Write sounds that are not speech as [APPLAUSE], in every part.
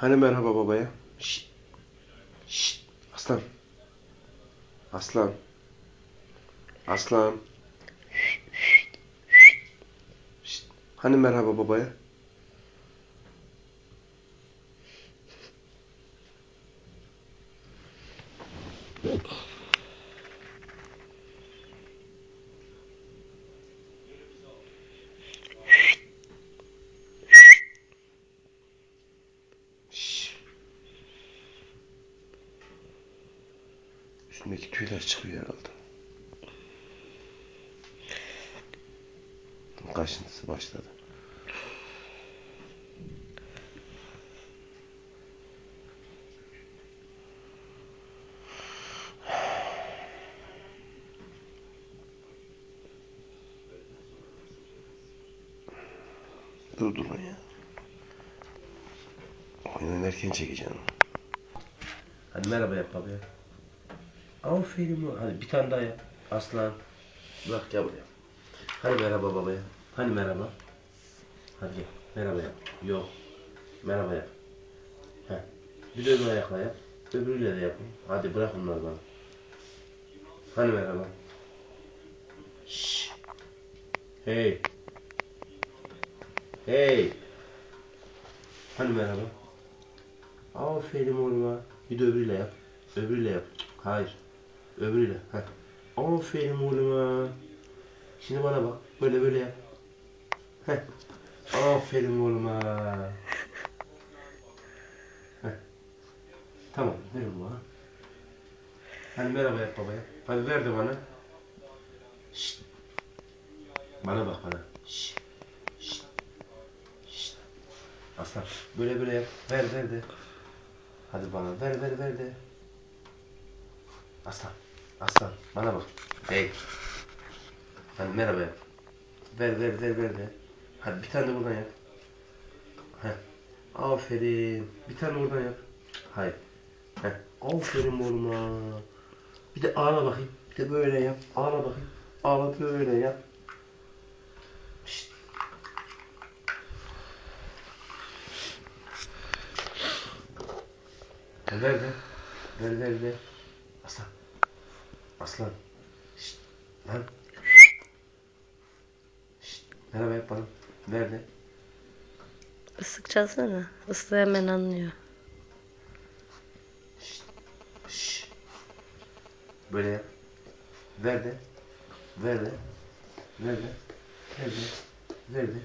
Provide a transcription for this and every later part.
Hani merhaba babaya? Şşt. Şşt. Aslan. Aslan. Aslan. Şşt. Hani merhaba babaya? Şşş. [LAUGHS] Üstündeki tüyler çıkıyor herhalde. Kaşıntısı başladı. Dur durun ya. Oyun oynarken çekeceğim. Hadi merhaba yap babaya. Aferin o. Hadi bir tane daha yap. Aslan. Bırak gel buraya. Hadi merhaba babaya. Hadi merhaba. Hadi gel. Merhaba yap. Yok. Merhaba yap. Heh. Bir de öbür ayakla yap. Öbürüyle de yapın. Hadi bırak onları bana. Hadi merhaba. Şşş. Hey. Hey. Hadi merhaba. Aferin oğluma. Bir de öbürüyle yap. Öbürüyle yap. Hayır. Öbürüyle. Heh. Aferin oğluma. Şimdi bana bak. Böyle böyle yap. Heh. Aferin oğluma. Heh. Tamam. Ver bana. Hadi merhaba yap babaya. Hadi ver de bana. Şşt. Bana bak bana. Aslan. Böyle böyle yap. Ver ver de. Hadi bana ver ver ver de. Aslan. Aslan. Bana bak. Hey. Hadi merhaba yap. Ver ver ver ver de. Hadi bir tane de buradan yap. Heh. Aferin. Bir tane buradan yap. Hayır. Heh. Aferin oğluma. Bir de ağla bakayım. Bir de böyle yap. Ağla bakayım. Ağla böyle yap. Şşt. Ver ver. Ver ver ver. Aslan. Aslan. Şşt. Lan. Şşt. Merhaba yap bana. Ver de. Isık çalsana. Islığı hemen anlıyor. Şşş. Böyle yap. Ver de. Ver de. Ver de. Ver de. Ver de.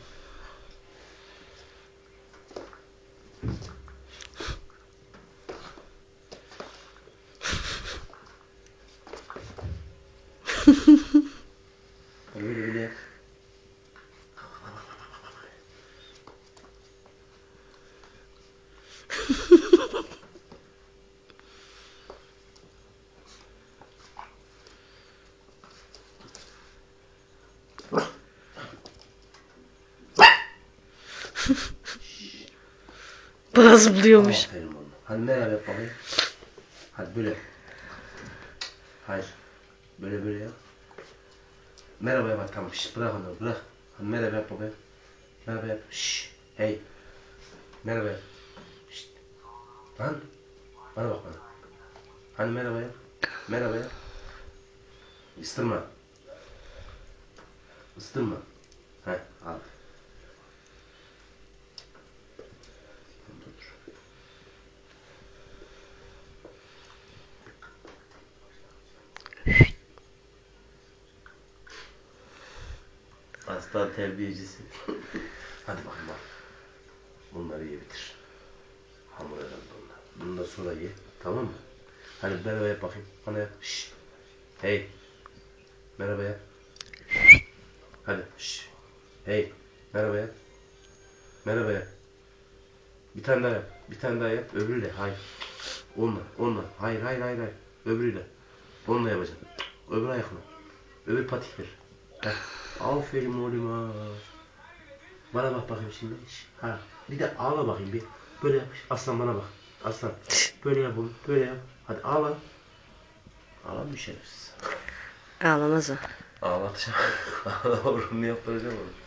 Böyle yap. Bana zıplıyormuş. Aferin oğlum. Hadi merhaba bakayım. Hadi böyle. Hayır. Böyle böyle yap. Merhaba yap tamam. Şşş bırak onu bırak. Hadi merhaba yap bakayım. Merhaba yap. Şşş. Hey. Merhaba yap. Şşt. Lan. Bana bak bana. Hadi merhaba yap. Merhaba yap. Istırma. Istırma. Heh al. Dur. Aslan terbiyecisi. Hadi bakayım bak. Bunları ye bitir. Hamur herhalde bunlar. Bunu da sonra ye. Tamam mı? Hadi merhaba yap bakayım. Bana yap. Şşş. Hey. Merhaba yap. Hadi. Şşş. Hey. Merhaba yap. Merhaba yap. Bir tane daha yap. Bir tane daha yap. Öbürüyle. Hayır. Onunla. Onunla. Hayır hayır hayır hayır. Öbürüyle. Onunla yapacaksın. Öbür ayakla. Öbür patikler. Heh. Aferin oğluma. Bana bak bakayım şimdi. Ha. Bir de ağla bakayım bir. Böyle yap. Aslan bana bak. Aslan. Böyle yap oğlum. Böyle yap. Hadi ağla. Ağla bir şerefsiz. Ağlamaz o. Ağlatacağım. [LAUGHS] Ağlama bunu yaptıracağım onu.